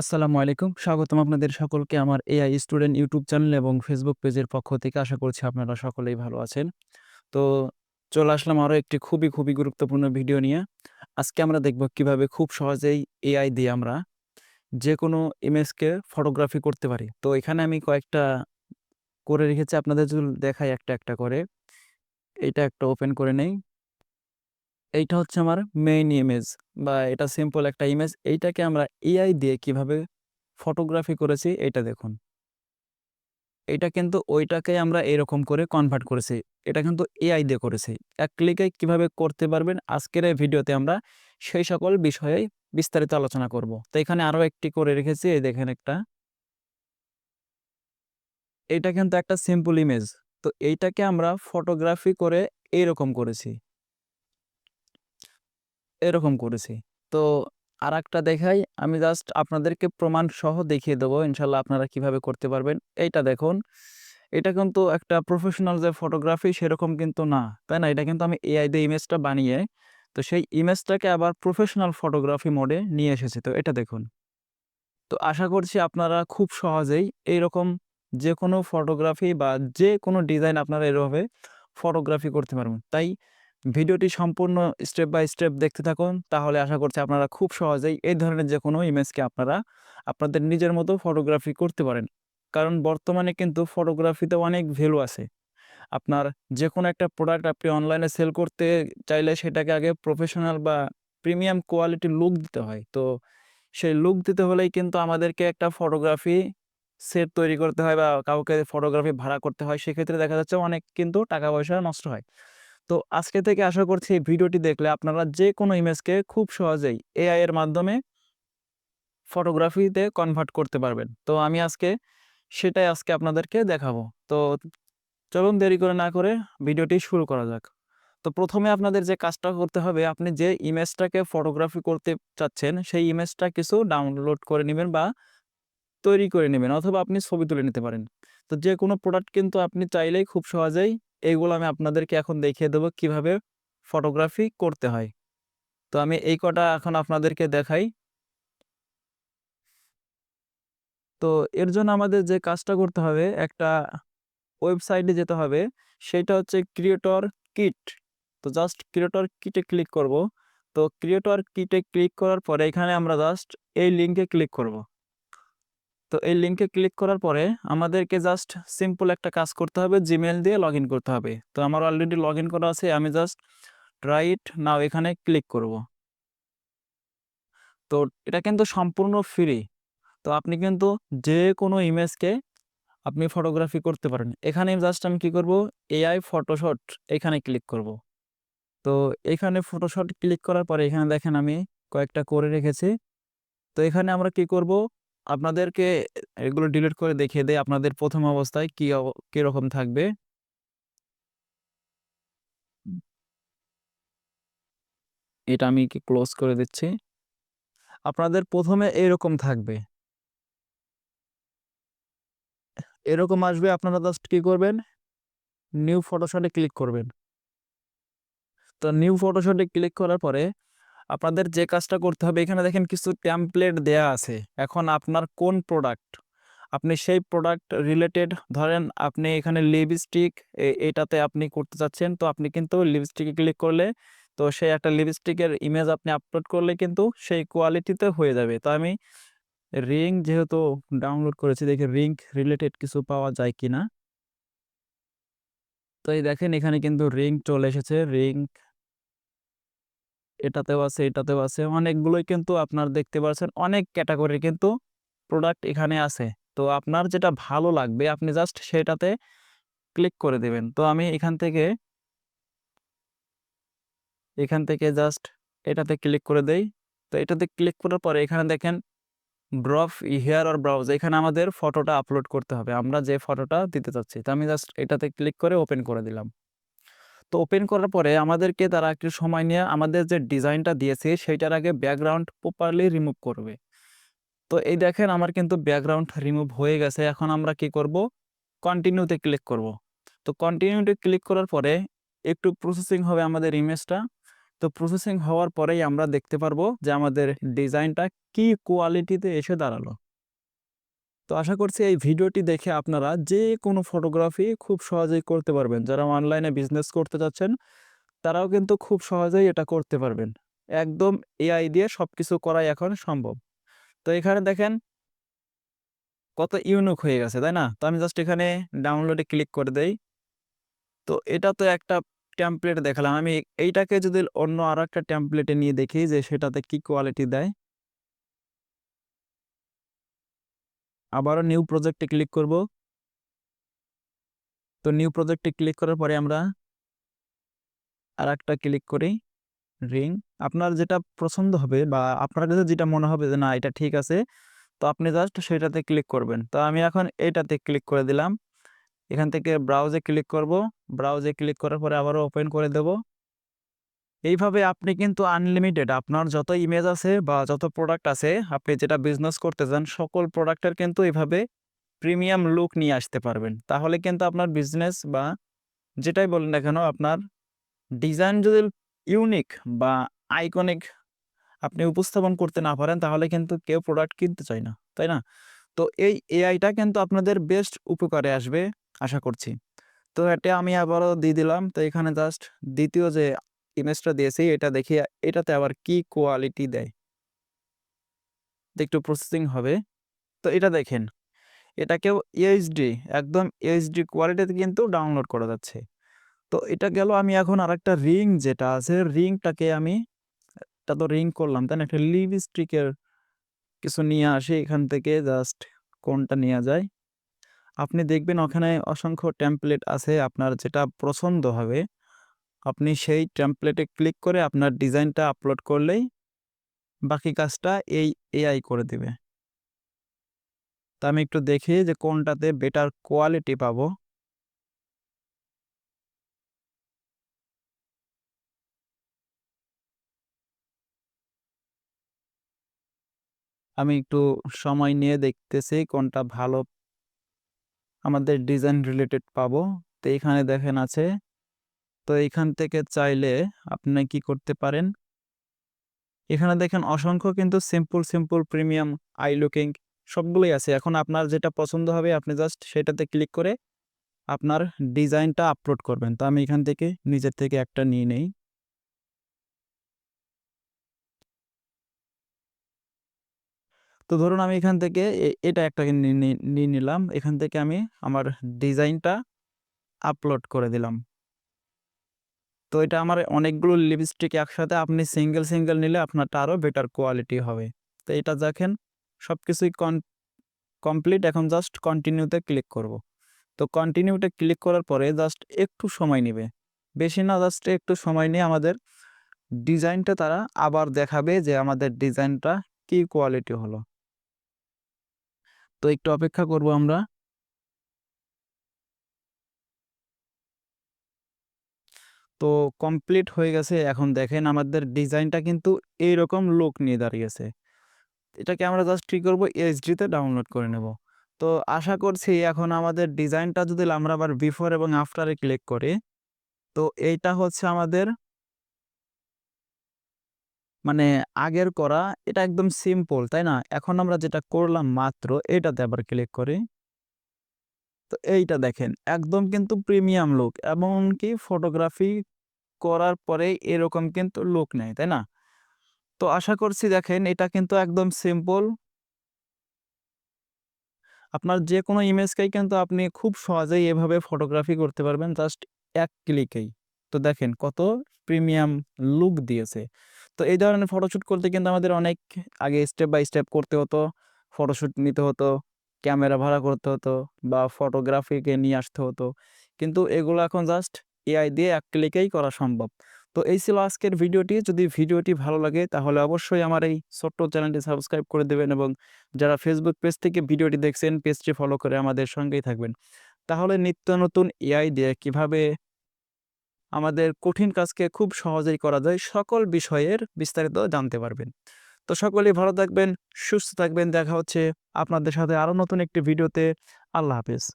আসসালামু আলাইকুম। স্বাগতম আপনাদের সকলকে আমার এআই স্টুডেন্ট ইউটিউব চ্যানেল এবং ফেসবুক পেজের পক্ষ থেকে। আশা করছি আপনারা সকলেই ভালো আছেন। তো চলে আসলাম আরও একটি খুবই, খুবই গুরুত্বপূর্ণ ভিডিও নিয়ে। আজকে আমরা দেখব কীভাবে খুব সহজেই এআই দিয়ে আমরা যে কোনো ইমেজকে ফটোগ্রাফি করতে পারি। তো এখানে আমি কয়েকটা করে রেখেছি আপনাদের দেখাই একটা, একটা করে। এটা একটা ওপেন করে নেই। এইটা হচ্ছে আমার মেইন ইমেজ বা এটা সিম্পল একটা ইমেজ। এইটাকে আমরা এআই দিয়ে কীভাবে ফটোগ্রাফি করেছি এটা দেখুন। এইটা কিন্তু ওইটাকে আমরা এরকম করে কনভার্ট করেছি। এটা কিন্তু এআই দিয়ে করেছি। এক ক্লিকে কীভাবে করতে পারবেন আজকের এই ভিডিওতে আমরা সেই সকল বিষয়ে বিস্তারিত আলোচনা করব। তো এখানে আরও একটি করে রেখেছি, এই দেখেন একটা। এটা কিন্তু একটা সিম্পল ইমেজ। তো এইটাকে আমরা ফটোগ্রাফি করে এইরকম করেছি। এরকম করেছি। তো আরেকটা দেখাই, আমি জাস্ট আপনাদেরকে প্রমাণ সহ দেখিয়ে দেবো, ইনশাল্লাহ আপনারা কীভাবে করতে পারবেন। এইটা দেখুন। এটা কিন্তু একটা প্রফেশনাল যে ফটোগ্রাফি সেরকম কিন্তু না। তাই না? এটা কিন্তু আমি এআই দিয়ে ইমেজটা বানিয়ে, তো সেই ইমেজটাকে আবার প্রফেশনাল ফটোগ্রাফি মোডে নিয়ে এসেছি। তো এটা দেখুন। তো আশা করছি আপনারা খুব সহজেই এইরকম যে কোনো ফটোগ্রাফি বা যে কোনো ডিজাইন আপনারা এরভাবে ফটোগ্রাফি করতে পারবেন। তাই ভিডিওটি সম্পূর্ণ স্টেপ বাই স্টেপ দেখতে থাকুন। তাহলে আশা করছি আপনারা খুব সহজেই এই ধরনের যেকোনো ইমেজকে আপনারা আপনাদের নিজের মতো ফটোগ্রাফি করতে পারেন। কারণ বর্তমানে কিন্তু ফটোগ্রাফিতে অনেক ভ্যালু আছে। আপনার যে কোনো একটা প্রোডাক্ট আপনি অনলাইনে সেল করতে চাইলে সেটাকে আগে প্রফেশনাল বা প্রিমিয়াম কোয়ালিটির লুক দিতে হয়। তো সেই লুক দিতে হলেই কিন্তু আমাদেরকে একটা ফটোগ্রাফি সেট তৈরি করতে হয় বা কাউকে ফটোগ্রাফি ভাড়া করতে হয়। সেক্ষেত্রে দেখা যাচ্ছে অনেক কিন্তু টাকা-পয়সা নষ্ট হয়। তো আজকে থেকে আশা করছি এই ভিডিওটি দেখলে আপনারা যে কোনো ইমেজকে খুব সহজেই এআই এর মাধ্যমে ফটোগ্রাফিতে কনভার্ট করতে পারবেন। তো আমি আজকে সেটাই আজকে আপনাদেরকে দেখাবো। তো চলুন দেরি করে না করে ভিডিওটি শুরু করা যাক। তো প্রথমে আপনাদের যে কাজটা করতে হবে, আপনি যে ইমেজটাকে ফটোগ্রাফি করতে চাচ্ছেন, সেই ইমেজটা কিছু ডাউনলোড করে নেবেন বা তৈরি করে নেবেন, অথবা আপনি ছবি তুলে নিতে পারেন। তো যে কোনো প্রোডাক্ট কিন্তু আপনি চাইলেই খুব সহজেই এইগুলো আমি আপনাদেরকে এখন দেখিয়ে দেবো কীভাবে ফটোগ্রাফি করতে হয়। তো আমি এই কটা এখন আপনাদেরকে দেখাই। তো এর জন্য আমাদের যে কাজটা করতে হবে, একটা ওয়েবসাইটে যেতে হবে। সেটা হচ্ছে ক্রিয়েটর কিট। তো জাস্ট ক্রিয়েটর কিটে ক্লিক করব। তো ক্রিয়েটর কিটে ক্লিক করার পরে এখানে আমরা জাস্ট এই লিঙ্কে ক্লিক করব। তো এই লিঙ্কে ক্লিক করার পরে আমাদেরকে জাস্ট সিম্পল একটা কাজ করতে হবে জিমেল দিয়ে লগইন করতে হবে। তো আমার অলরেডি লগইন করা আছে, আমি জাস্ট ট্রাই ইট নাও এখানে ক্লিক করব। তো এটা কিন্তু সম্পূর্ণ ফ্রি। তো আপনি কিন্তু যে কোনো ইমেজকে আপনি ফটোগ্রাফি করতে পারেন। এখানে জাস্ট আমি কি করব এআই ফটোশট এখানে ক্লিক করব। তো এখানে ফটোশট ক্লিক করার পরে এখানে দেখেন আমি কয়েকটা করে রেখেছি। তো এখানে আমরা কি করব আপনাদেরকে এগুলো ডিলিট করে দেখিয়ে দেয় আপনাদের প্রথম অবস্থায় কি কীরকম থাকবে। এটা আমি ক্লোজ করে দিচ্ছি। আপনাদের প্রথমে এরকম থাকবে। এরকম আসবে, আপনারা জাস্ট কি করবেন নিউ ফটোশটে ক্লিক করবেন। তো নিউ ফটোশটে ক্লিক করার পরে আপনাদের যে কাজটা করতে হবে, এখানে দেখেন কিছু টেমপ্লেট দেয়া আছে। এখন আপনার কোন প্রোডাক্ট আপনি সেই প্রোডাক্ট রিলেটেড ধরেন আপনি এখানে লিপস্টিক এটাতে আপনি করতে চাচ্ছেন। তো আপনি কিন্তু লিপস্টিকে ক্লিক করলে, তো সেই একটা লিপস্টিকের ইমেজ আপনি আপলোড করলে কিন্তু সেই কোয়ালিটিতে হয়ে যাবে। তো আমি রিং যেহেতু ডাউনলোড করেছি, দেখি রিং রিলেটেড কিছু পাওয়া যায় কিনা। তো এই দেখেন এখানে কিন্তু রিং চলে এসেছে। রিং এটাতেও আছে, এটাতেও আছে। অনেকগুলোই কিন্তু আপনার দেখতে পাচ্ছেন অনেক ক্যাটাগরি কিন্তু প্রোডাক্ট এখানে আছে। তো আপনার যেটা ভালো লাগবে আপনি জাস্ট সেটাতে ক্লিক করে দিবেন। তো আমি এখান থেকে এখান থেকে জাস্ট এটাতে ক্লিক করে দেই। তো এটাতে ক্লিক করার পরে এখানে দেখেন ব্রফ হিয়ার অর ব্রাউজ এখানে আমাদের ফটোটা আপলোড করতে হবে। আমরা যে ফটোটা দিতে চাচ্ছি। তো আমি জাস্ট এটাতে ক্লিক করে ওপেন করে দিলাম। তো ওপেন করার পরে আমাদেরকে তারা একটু সময় নিয়ে আমাদের যে ডিজাইনটা দিয়েছে সেইটার আগে ব্যাকগ্রাউন্ড প্রপারলি রিমুভ করবে। তো এই দেখেন আমার কিন্তু ব্যাকগ্রাউন্ড রিমুভ হয়ে গেছে। এখন আমরা কি করব কন্টিনিউতে ক্লিক করব। তো কন্টিনিউতে ক্লিক করার পরে একটু প্রসেসিং হবে আমাদের ইমেজটা। তো প্রসেসিং হওয়ার পরেই আমরা দেখতে পারব যে আমাদের ডিজাইনটা কি কোয়ালিটিতে এসে দাঁড়াল তো আশা করছি এই ভিডিওটি দেখে আপনারা যে কোনো ফটোগ্রাফি খুব সহজেই করতে পারবেন। যারা অনলাইনে বিজনেস করতে যাচ্ছেন তারাও কিন্তু খুব সহজেই এটা করতে পারবেন। একদম এআই দিয়ে সব কিছু করাই এখন সম্ভব। তো এখানে দেখেন, কত ইউনিক হয়ে গেছে, তাই না? তো আমি জাস্ট এখানে ডাউনলোডে ক্লিক করে দেই। তো এটা তো একটা টেমপ্লেট দেখালাম। আমি এইটাকে যদি অন্য আর একটা টেমপ্লেটে নিয়ে দেখি যে সেটাতে কি কোয়ালিটি দেয়। আবারও নিউ প্রজেক্টে ক্লিক করব। তো নিউ প্রজেক্টে ক্লিক করার পরে আমরা আর একটা ক্লিক করি রিং আপনার যেটা পছন্দ হবে বা আপনার কাছে যেটা মনে হবে যে, না, এটা ঠিক আছে। তো আপনি জাস্ট সেটাতে ক্লিক করবেন। তো আমি এখন এটাতে ক্লিক করে দিলাম। এখান থেকে ব্রাউজে ক্লিক করব। ব্রাউজে ক্লিক করার পরে আবারও ওপেন করে দেব। এইভাবে আপনি কিন্তু আনলিমিটেড আপনার যত ইমেজ আছে বা যত প্রোডাক্ট আছে, আপনি যেটা বিজনেস করতে চান, সকল প্রোডাক্টের কিন্তু এইভাবে প্রিমিয়াম লুক নিয়ে আসতে পারবেন। তাহলে কিন্তু আপনার বিজনেস বা যেটাই বলেন না কেন, আপনার ডিজাইন যদি ইউনিক বা আইকনিক আপনি উপস্থাপন করতে না পারেন, তাহলে কিন্তু কেউ প্রোডাক্ট কিনতে চায় না, তাই না? তো এই এআইটা কিন্তু আপনাদের বেস্ট উপকারে আসবে, আশা করছি। তো এটা আমি আবারও দিয়ে দিলাম। তো এখানে জাস্ট দ্বিতীয় যে ইমেজটা দিয়েছি, এটা দেখি এটাতে আবার কি কোয়ালিটি দেয়? একটু প্রসেসিং হবে। তো এটা দেখেন, এটাকেও এইচডি একদম এইচডি কোয়ালিটিতে কিন্তু ডাউনলোড করা যাচ্ছে। তো এটা গেল, আমি এখন আরেকটা রিং যেটা আছে রিংটাকে আমি, এটা তো রিং করলাম, তাই একটা লিপস্টিকের কিছু নিয়ে আসি, এখান থেকে জাস্ট কোনটা নেওয়া যায়। আপনি দেখবেন ওখানে অসংখ্য টেমপ্লেট আছে, আপনার যেটা পছন্দ হবে। আপনি সেই টেমপ্লেটে ক্লিক করে আপনার ডিজাইনটা আপলোড করলেই বাকি কাজটা এই এআই করে দিবে। তা আমি একটু দেখি যে কোনটাতে বেটার কোয়ালিটি পাবো। আমি একটু সময় নিয়ে দেখতেছি কোনটা ভালো আমাদের ডিজাইন রিলেটেড পাবো। তো এখানে দেখেন আছে তো এখান থেকে চাইলে আপনি কি করতে পারেন? এখানে দেখেন অসংখ্য কিন্তু simple simple premium eye looking সবগুলোই আছে। এখন আপনার যেটা পছন্দ হবে, আপনি জাস্ট সেটাতে ক্লিক করে আপনার ডিজাইনটা আপলোড করবেন। তো আমি এখান থেকে নিজের থেকে একটা নিয়ে নেই। তো ধরুন আমি এখান থেকে এটা একটা নিয়ে নিলাম। এখান থেকে আমি আমার ডিজাইনটা আপলোড করে দিলাম। তো এটা আমার অনেকগুলো লিপস্টিক একসাথে আপনি সিঙ্গেল সিঙ্গেল নিলে আপনারটা আরও বেটার কোয়ালিটি হবে। তো এটা দেখেন সব কিছুই কমপ্লিট এখন জাস্ট কন্টিনিউতে ক্লিক করব। তো কন্টিনিউতে ক্লিক করার পরে জাস্ট একটু সময় নেবে। বেশি না জাস্ট একটু সময় নিয়ে আমাদের ডিজাইনটা তারা আবার দেখাবে যে আমাদের ডিজাইনটা কি কোয়ালিটি হলো। তো একটু অপেক্ষা করব আমরা। তো কমপ্লিট হয়ে গেছে। এখন দেখেন আমাদের ডিজাইনটা কিন্তু এইরকম লুক নিয়ে দাঁড়িয়েছে এটাকে আমরা জাস্ট কী করব? এইচডিতে ডাউনলোড করে নেব। তো আশা করছি এখন আমাদের ডিজাইনটা যদি আমরা আবার বিফোর এবং আফটারে ক্লিক করি, তো এইটা হচ্ছে আমাদের মানে আগের করা। এটা একদম সিম্পল তাই না? এখন আমরা যেটা করলাম মাত্র, এটাতে আবার ক্লিক করি। তো এইটা দেখেন, একদম কিন্তু প্রিমিয়াম লুক এমনকি ফটোগ্রাফি করার পরে এরকম কিন্তু লুক নেয় তাই না? তো আশা করছি দেখেন এটা কিন্তু একদম সিম্পল আপনার যে কোনো ইমেজকেই কিন্তু আপনি খুব সহজেই এভাবে ফটোগ্রাফি করতে পারবেন জাস্ট এক ক্লিকেই তো দেখেন কত প্রিমিয়াম লুক দিয়েছে। তো এই ধরনের ফটোশ্যুট করতে কিন্তু আমাদের অনেক আগে স্টেপ বাই স্টেপ করতে হতো ফটোশ্যুট নিতে হতো। ক্যামেরা ভাড়া করতে হতো বা ফটোগ্রাফিকে নিয়ে আসতে হতো। কিন্তু এগুলো এখন জাস্ট এআই দিয়ে এক ক্লিকেই করা সম্ভব। তো এই ছিল আজকের ভিডিওটি। যদি ভিডিওটি ভালো লাগে, তাহলে অবশ্যই আমার এই ছোট্ট চ্যানেলটি সাবস্ক্রাইব করে দেবেন এবং যারা ফেসবুক পেজ থেকে ভিডিওটি দেখছেন পেজটি ফলো করে আমাদের সঙ্গেই থাকবেন। তাহলে নিত্য নতুন এআই দিয়ে কীভাবে আমাদের কঠিন কাজকে খুব সহজেই করা যায়, সকল বিষয়ের বিস্তারিত জানতে পারবেন। তো সকলেই ভালো থাকবেন, সুস্থ থাকবেন। দেখা হচ্ছে আপনাদের সাথে আরও নতুন একটি ভিডিওতে। আল্লাহ হাফেজ।